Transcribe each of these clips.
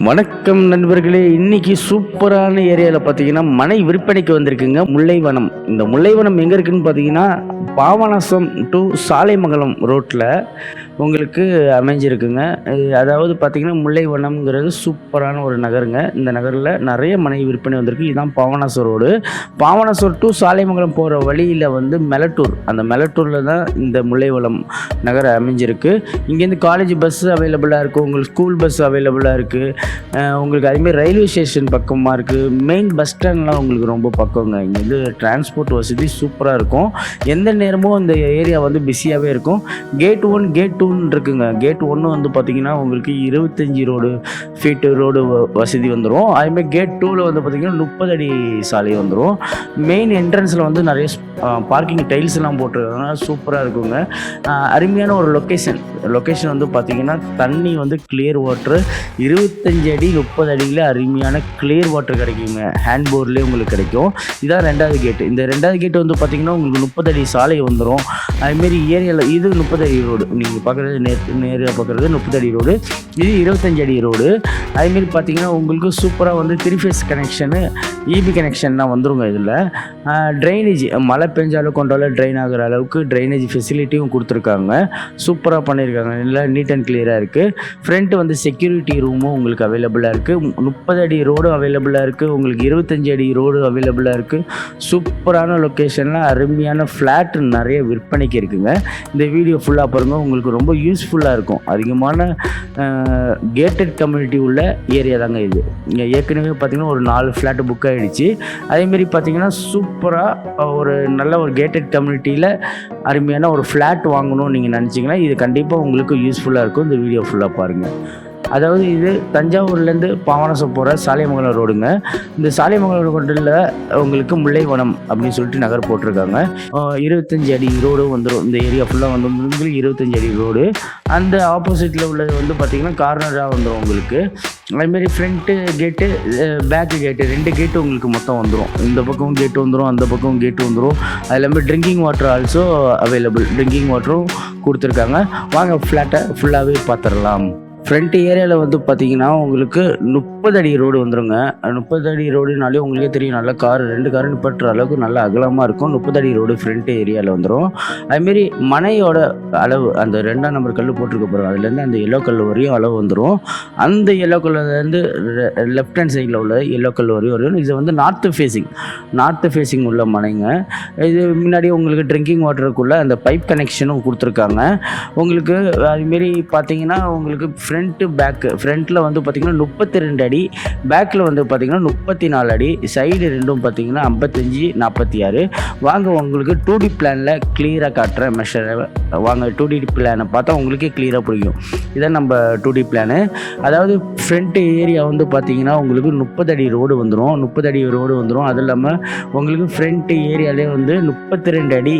வணக்கம் நண்பர்களே இன்னைக்கு சூப்பரான ஏரியாவில் பார்த்தீங்கன்னா மனை விற்பனைக்கு வந்திருக்குங்க முல்லைவனம். இந்த முல்லைவனம் எங்கே இருக்குன்னு பார்த்தீங்கன்னா பாவனாசம் டு சாலைமங்கலம் ரோட்டில் உங்களுக்கு அமைஞ்சிருக்குங்க. அதாவது பார்த்தீங்கன்னா முல்லைவனம்ங்கிறது சூப்பரான ஒரு நகருங்க. இந்த நகரில் நிறைய மனை விற்பனை வந்திருக்கு. இதுதான் பாவனாசூர் ரோடு. பாவனாசூர் டு சாலைமங்கலம் போகிற வழியில் வந்து மெலட்டூர். அந்த மெலட்டூரில் தான் இந்த முல்லைவளம் நகர் அமைஞ்சிருக்கு. இங்கேருந்து காலேஜ் பஸ் அவைலபிளாக இருக்குது உங்களுக்கு ஸ்கூல் பஸ் அவைலபிளாக இருக்குது உங்களுக்கு அதுமாரி ரயில்வே ஸ்டேஷன் பக்கமாக இருக்குது மெயின் பஸ் ஸ்டாண்ட்லாம் உங்களுக்கு ரொம்ப பக்கங்க. இங்கேருந்து டிரான்ஸ்போர்ட் வசதி சூப்பராக இருக்கும். எந்த நேரமும் இந்த ஏரியா வந்து பிஸியாகவே இருக்கும். கேட் ஒன் கேட் டூ ஒன்று இருக்குங்க கேட் ஒன்று வந்து பார்த்தீங்கன்னா உங்களுக்கு இருபத்தஞ்சி ரோடு ஃபீட்டு ரோடு வசதி வந்துடும் அதேமாதிரி கேட் டூவில் வந்து பார்த்திங்கன்னா முப்பது அடி சாலை வந்துடும் மெயின் என்ட்ரன்ஸில் வந்து நிறைய பார்க்கிங் டைல்ஸ் எல்லாம் போட்டிருக்காங்க. சூப்பராக இருக்குங்க. அருமையான ஒரு லொக்கேஷன் லொக்கேஷன் வந்து பார்த்தீங்கன்னா தண்ணி வந்து கிளியர் வாட்ரு இருபத்தஞ்சி அடி முப்பது அடியில் அருமையான கிளியர் வாட்டர் கிடைக்குங்க. ஹேண்ட் போர்ட்லேயே உங்களுக்கு கிடைக்கும். இதான் ரெண்டாவது கேட்டு இந்த ரெண்டாவது கேட்டு வந்து பார்த்திங்கன்னா உங்களுக்கு முப்பது அடி சாலை வந்துடும் அதுமாரி ஏரியாவில் இது முப்பது அடி ரோடு நீங்கள் பார்க்க பார்க்குறது நேர் நேரில் பார்க்குறது முப்பது அடி ரோடு இது இருபத்தஞ்சு அடி ரோடு அதுமாரி பார்த்தீங்கன்னா உங்களுக்கு சூப்பராக வந்து த்ரீ ஃபேஸ் கனெக்ஷனு இபி கனெக்ஷன்லாம் வந்துருங்க இதில். ட்ரைனேஜ் மழை பெஞ்சாலும் கொண்டாலும் ட்ரைன் ஆகிற அளவுக்கு ட்ரைனேஜ் ஃபெசிலிட்டியும் கொடுத்துருக்காங்க. சூப்பராக பண்ணியிருக்காங்க நல்லா நீட் அண்ட் கிளியராக இருக்குது ஃப்ரண்ட் வந்து செக்யூரிட்டி ரூமும் உங்களுக்கு அவைலபிளாக இருக்குது முப்பது அடி ரோடும் அவைலபிளாக இருக்குது உங்களுக்கு இருபத்தஞ்சி அடி ரோடு அவைலபிளாக இருக்குது சூப்பரான லொக்கேஷனில் அருமையான ஃப்ளாட் நிறைய விற்பனைக்கு இருக்குங்க. இந்த வீடியோ ஃபுல்லாக பாருங்கள் உங்களுக்கு ரொம்ப யூஸ்ஃபுல்லாக இருக்கும். அதிகமான கேட்டட் கம்யூனிட்டி உள்ள ஏரியா தாங்க இது. இங்கே ஏற்கனவே பார்த்தீங்கன்னா ஒரு நாலு ஃப்ளாட்டு புக் ஆகிடுச்சு அதேமாரி பார்த்திங்கன்னா சூப்பராக ஒரு நல்ல ஒரு கேட்டட் கம்யூனிட்டியில் அருமையான ஒரு ஃப்ளாட் வாங்கணும்னு நீங்கள் நினச்சிங்கன்னா இது கண்டிப்பாக உங்களுக்கு யூஸ்ஃபுல்லாக இருக்கும். இந்த வீடியோ ஃபுல்லாக பாருங்கள் அதாவது இது தஞ்சாவூர்லேருந்து பாவனசம் போகிற சாலைமங்கலம் ரோடுங்க. இந்த சாலைமங்கலம் ரோட்டில் உங்களுக்கு முல்லைவனம் அப்படின்னு சொல்லிட்டு நகர் போட்டிருக்காங்க. இருபத்தஞ்சி அடி ரோடு வந்துடும் இந்த ஏரியா ஃபுல்லாக வந்து உங்களுக்கு இருபத்தஞ்சி அடி ரோடு. அந்த ஆப்போசிட்டில் உள்ளது வந்து பார்த்திங்கன்னா கார்னராக வந்துடும் உங்களுக்கு. அதுமாரி ஃப்ரண்ட்டு கேட்டு பேக்கு கேட்டு ரெண்டு கேட்டு உங்களுக்கு மொத்தம் வந்துடும் இந்த பக்கம் கேட்டு வந்துடும் அந்த பக்கம் கேட்டு வந்துடும் அது இல்லாமல் drinking water also available drinking வாட்டரும் கொடுத்துருக்காங்க. வாங்க ஃப்ளாட்டை ஃபுல்லாகவே பார்த்துடலாம். ஃப்ரண்ட் ஏரியாவில் வந்து பார்த்தீங்கன்னா உங்களுக்கு முப்பது அடி ரோடு வந்துருங்க. முப்பது அடி ரோடுனாலே உங்களுக்கே தெரியும் நல்ல கார் ரெண்டு கார் நிப்பாட்டுற அளவுக்கு நல்ல அகலமாக இருக்கும். முப்பது அடி ரோடு ஃப்ரண்ட் ஏரியாவில் வந்துடும் அதுமாரி மனையோட அளவு அந்த ரெண்டாம் நம்பர் கல் போட்டிருக்க போகிறோம் அதுலேருந்து அந்த எல்லோ கல் வரையும் அளவு வந்துடும் அந்த எல்லோ கல்லருந்து லெஃப்ட் ஹேண்ட் சைடில் உள்ள எல்லோ கல் வரையும் வரையும் இது வந்து நார்த்து ஃபேஸிங் நார்த்து ஃபேஸிங் உள்ள மனைங்க. இது முன்னாடி உங்களுக்கு ட்ரிங்கிங் வாட்டருக்குள்ளே அந்த பைப் கனெக்ஷனும் கொடுத்துருக்காங்க. உங்களுக்கு அதுமாரி பார்த்தீங்கன்னா உங்களுக்கு ஃப்ரண்ட்டு பேக்கு ஃப்ரண்ட்டில் வந்து பார்த்திங்கன்னா முப்பத்தி ரெண்டு அடி பேக்கில் வந்து பார்த்திங்கன்னா முப்பத்தி நாலு அடி சைடு ரெண்டும் பார்த்தீங்கன்னா ஐம்பத்தஞ்சு நாற்பத்தி ஆறு வாங்க உங்களுக்கு டூ டி பிளானில் கிளியராக காட்டுறேன் மெஷரை வாங்க டூ டி பிளானை பார்த்தா உங்களுக்கே கிளியராக புரியும். இதான் நம்ம டூ டி பிளானு அதாவது ஃப்ரண்ட்டு ஏரியா வந்து பார்த்தீங்கன்னா உங்களுக்கு முப்பது அடி ரோடு வந்துடும் முப்பது அடி ரோடு வந்துடும் அதுவும் இல்லாமல் உங்களுக்கு ஃப்ரண்ட்டு ஏரியாலே வந்து முப்பத்தி ரெண்டு அடி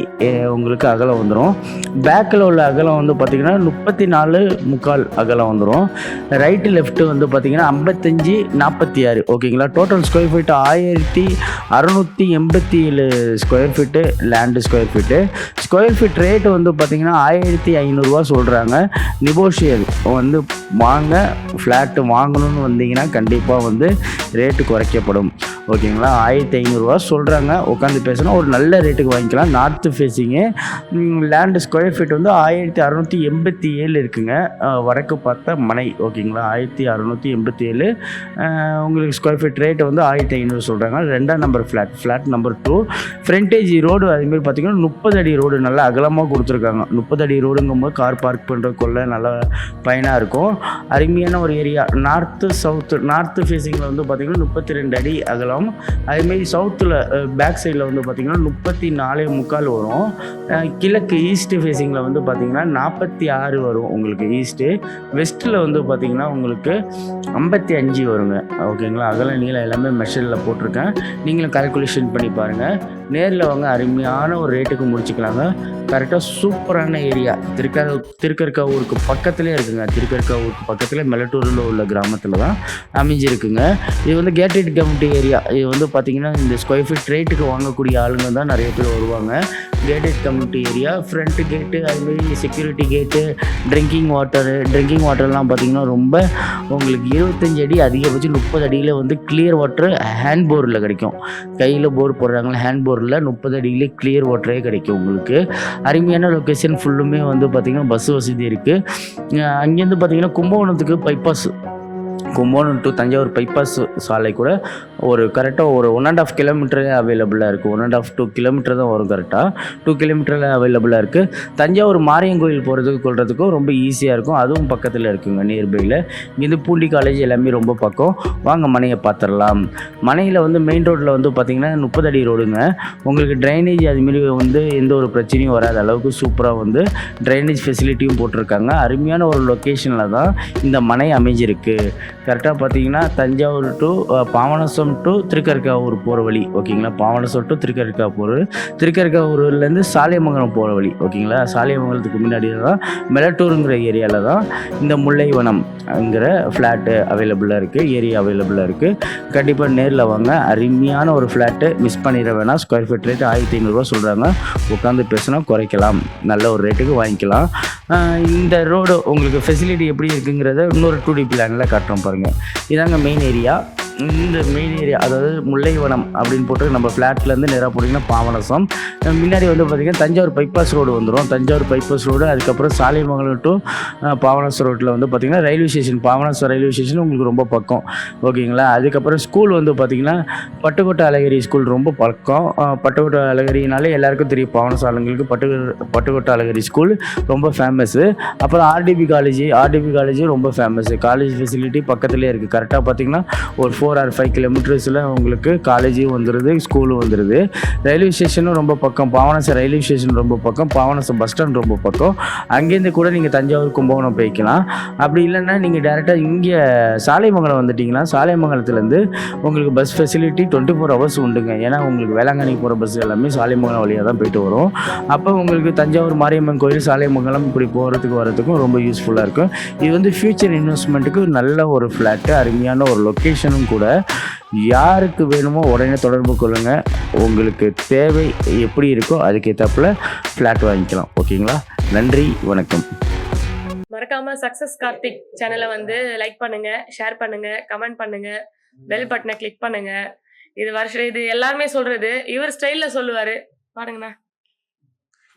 உங்களுக்கு அகலம் வந்துடும் பேக்கில் உள்ள அகலம் வந்து பார்த்தீங்கன்னா முப்பத்தி நாலு முக்கால் அகலம் வந்துடும் ரைட்டு லெஃப்ட்டு வந்து பார்த்தீங்கன்னா ஐம்பத்தஞ்சு நாற்பத்தி ஆறு ஓகேங்களா டோட்டல் ஸ்கொயர் ஃபீட் ஆயிரத்தி அறநூற்றி எண்பத்தி ஏழு square feet land square feet square feet rate வந்து பார்த்தீங்கன்னா ஆயிரத்தி ஐநூறுரூவா சொல்கிறாங்க நிபோஷியல் வந்து வாங்க ஃப்ளாட்டு வாங்கணும்னு வந்தீங்கன்னா கண்டிப்பாக வந்து ரேட்டு குறைக்கப்படும். ஓகேங்களா? ஆயிரத்தி ஐநூறுரூவா சொல்கிறாங்க உட்காந்து பேசினா ஒரு நல்ல ரேட்டுக்கு வாங்கிக்கலாம். North facing land square feet வந்து ஆயிரத்தி அறநூற்றி எண்பத்தி ஏழு இருக்குங்க வடக்கு பார்த்த மனை. ஓகேங்களா? ஆயிரத்தி அறநூற்றி எண்பத்தி ஏழு உங்களுக்கு ஸ்கொயர் ஃபீட் ரேட்டு வந்து ஆயிரத்தி ஐநூறு சொல்கிறாங்க ரெண்டாம் number flat flat number two frontage road அதுமாரி பார்த்தீங்கன்னா முப்பது அடி ரோடு நல்லா அகலமாக கொடுத்துருக்காங்க. முப்பது அடி ரோடுங்கும்போது கார் பார்க் பண்ணுறதுக்குள்ள நல்லா பயனாக இருக்கும். அருமையான ஒரு ஏரியா நார்த்து சவுத்து நார்த்து ஃபேஸிங்கில் வந்து பார்த்திங்கன்னா முப்பத்தி ரெண்டு அடி அகலம். அதேமாரி சவுத்தில் பேக் சைடில் வந்து பார்த்திங்கன்னா முப்பத்தி நாலே முக்கால் வரும். கிழக்கு ஈஸ்ட் ஃபேஸிங்கில் வந்து பார்த்திங்கன்னா நாற்பத்தி ஆறு வரும் உங்களுக்கு ஈஸ்ட்டு வெஸ்ட்டில் வந்து பார்த்திங்கன்னா உங்களுக்கு ஐம்பத்தி அஞ்சு வருங்க. ஓகேங்களா? அகல நீளம் எல்லாமே மெஷரில் போட்டிருக்கேன். நீங்களும் கால்குலேஷன் பண்ணி பாருங்கள் நேரில் வாங்க அருமையான ஒரு ரேட்டுக்கு முடிச்சுக்கலாங்க. கரெக்டாக சூப்பரான ஏரியா திருக்க திருக்கற்காவூருக்கு பக்கத்துலேயே இருக்குங்க. திருக்கற்காவூருக்கு பக்கத்தில் மெலட்டூரில் உள்ள கிராமத்தில் தான் அமைஞ்சிருக்குங்க. இது வந்து கேட்டட் கம்யூனிட்டி ஏரியா இது வந்து பார்த்திங்கன்னா இந்த ஸ்கொயர் ஃபீட் ரேட்டுக்கு வாங்கக்கூடிய ஆளுங்க தான் நிறைய பேர் வருவாங்க. கேட்டட் கம்யூனிட்டி ஏரியா ஃப்ரண்ட் கேட்டு அதுமாரி செக்யூரிட்டி கேட்டு ட்ரிங்கிங் வாட்டரு ட்ரிங்கிங் வாட்டர்லாம் பார்த்திங்கன்னா ரொம்ப உங்களுக்கு இருபத்தஞ்சு அடி அதிகபட்சம் முப்பது அடியில் வந்து கிளியர் வாட்டர் ஹேண்ட் போரில் கிடைக்கும். கையில் போர் போடுறாங்களா ஹேண்ட் போரில் முப்பது அடியிலே கிளியர் வாட்டரே கிடைக்கும் உங்களுக்கு. அருமையான லொக்கேஷன் ஃபுல்லுமே வந்து பார்த்திங்கன்னா பஸ் வசதி இருக்குது அங்கேருந்து பார்த்திங்கன்னா கும்பகோணத்துக்கு bypass Kumbakonam to Thanjavur bypass சாலை கூட ஒரு கரெக்டாக ஒரு ஒன் அண்ட் ஆஃப் கிலோமீட்டரே அவைலபிளாக இருக்குது one and half two kilometre தான் வரும் கரெக்டாக டூ கிலோமீட்டரில் அவைலபிளாக இருக்குது தஞ்சாவூர் மாரியங்கோயில் போகிறதுக்கு கொள்றதுக்கும் ரொம்ப ஈஸியாக இருக்கும். அதுவும் பக்கத்தில் இருக்குங்க நியர்பையில் இங்கேருந்து பூண்டி காலேஜ் எல்லாமே ரொம்ப பக்கம். வாங்க மனையை பார்த்துடலாம் மனையில் வந்து மெயின் ரோட்டில் வந்து பார்த்திங்கன்னா முப்பது அடி ரோடுங்க உங்களுக்கு ட்ரைனேஜ் அதுமாரி வந்து எந்த ஒரு பிரச்சனையும் வராத அளவுக்கு சூப்பராக வந்து ட்ரைனேஜ் ஃபெசிலிட்டியும் போட்டிருக்காங்க. அருமையான ஒரு லொக்கேஷனில் தான் இந்த மனை அமைஞ்சிருக்கு. கரெக்டாக பார்த்தீங்கன்னா தஞ்சாவூர் டு பாவனசம் டு திருக்கற்காவூர் போகிற வழி ஓகேங்களா பாவனசம் டு திருக்கற்காவூர் திருக்கற்காவூர்லேருந்து சாலியமங்கலம் போகிற வழி ஓகேங்களா சாலியமங்கலத்துக்கு முன்னாடி தான் மெலட்டூருங்கிற ஏரியாவில் தான் இந்த முல்லைவனம்ங்கிற ஃப்ளாட்டு அவைலபிளாக இருக்குது ஏரியா அவைலபிளாக இருக்குது கண்டிப்பாக நேரில் வாங்க. அருமையான ஒரு ஃப்ளாட்டு மிஸ் பண்ணிட வேணாம். ஸ்கொயர் ஃபீட் ரேட்டு ஆயிரத்தி ஐநூறுரூவா சொல்கிறாங்க உட்காந்து பேசினா குறைக்கலாம். நல்ல ஒரு ரேட்டுக்கு வாங்கிக்கலாம். இந்த ரோடு உங்களுக்கு ஃபெசிலிட்டி எப்படி இருக்குங்கிறத இன்னொரு டூ டி பிளானில் காட்டுறோம் பாருங்கள் இதாங்க மெயின் ஏரியா இந்த மெயின் ஏரியா அதாவது முல்லைவனம் அப்படின்னு போட்டு நம்ம ஃப்ளாட்லேருந்து நேராக போட்டிங்கன்னா பாவனசம். முன்னாடி வந்து பார்த்திங்கன்னா தஞ்சாவூர் பைபாஸ் ரோடு வந்துடும் தஞ்சாவூர் பைபாஸ் ரோடு அதுக்கப்புறம் சாலைமங்கலம் டு அஹ், ரோட்டில் வந்து பார்த்திங்கன்னா railway station Papanasam railway station உங்களுக்கு ரொம்ப பக்கம். ஓகேங்களா? அதுக்கப்புறம் ஸ்கூல் வந்து பார்த்திங்கன்னா பட்டுக்கோட்டை அழகிரி ஸ்கூல் ரொம்ப பக்கம். பட்டுக்கோட்டை அழகிரினாலே எல்லாருக்கும் தெரியும். பாவனாசம் ஆளுங்களுக்கு பட்டு பட்டுக்கோட்டை அழகிரி ஸ்கூல் ரொம்ப ஃபேமஸ்ஸு அப்புறம் ஆர்டிபி காலேஜ் ஆர்டிபி காலேஜ் ரொம்ப ஃபேமஸ்ஸு காலேஜ் ஃபெசிலிட்டி பக்கத்துலேயே இருக்குது கரெக்டாக பார்த்தீங்கன்னா ஒரு ஃபோர் ஆர் ஃபைவ் கிலோமீட்டர்ஸில் உங்களுக்கு காலேஜும் வந்துடுது ஸ்கூலும் வந்துடுது ரயில்வே ஸ்டேஷனும் ரொம்ப பக்கம் பாவனசை ரயில்வே ஸ்டேஷன் ரொம்ப பக்கம் பாவனசை பஸ் ஸ்டாண்ட் ரொம்ப பக்கம். அங்கேருந்து கூட நீங்கள் தஞ்சாவூர் கும்பகோணம் போய்க்கலாம். அப்படி இல்லைன்னா நீங்கள் டேரெக்டாக இங்கே சாலைமங்கலம் வந்துட்டிங்கன்னா சாலைமங்கலத்துலேருந்து உங்களுக்கு bus facility twenty four hours உண்டுங்க. ஏன்னா உங்களுக்கு வேளாங்கண்ணி போகிற பஸ் எல்லாமே சாலைமங்கலம் வழியாக தான் போயிட்டு வரும். அப்போ உங்களுக்கு தஞ்சாவூர் மாரியம்மன் கோயில் சாலைமங்கலம் இப்படி போகிறதுக்கு வரதுக்கும் ரொம்ப யூஸ்ஃபுல்லாக இருக்கும். இது வந்து ஃப்யூச்சர் இன்வெஸ்ட்மெண்ட்டுக்கு நல்ல ஒரு ஃப்ளாட்டு அருமையான ஒரு லொக்கேஷனும் கூட யாருக்கு வேணுமோ உடனே தொடர்பு கொள்ளுங்கள் உங்களுக்கு தேவை எப்படி இருக்கோ அதுக்கேற்றாப்புல ஃப்ளாட் வாங்கிக்கலாம். ஓகேங்களா? நன்றி வணக்கம். மறக்காம சக்சஸ் கார்த்திக் சேனலை வந்து லைக் பண்ணுங்க ஷேர் பண்ணுங்க கமெண்ட் பண்ணுங்க பெல் பட்டனை கிளிக் பண்ணுங்க. இது வருஷம் இது எல்லாருமே சொல்றது இவர் ஸ்டைல்ல சொல்லுவாரு. பாருங்கண்ணா.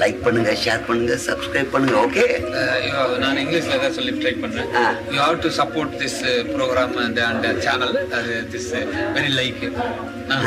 லைக் பண்ணுங்க ஷேர் பண்ணுங்க சப்ஸ்கிரைப் பண்ணுங்க ஓகே அஹ், நான் இங்கிலீஷ்ல தான் சொல்லி ட்ரை பண்றேன். ஆ. You have to support this program and and channel அது திஸ் வெரி லைக் ஆ.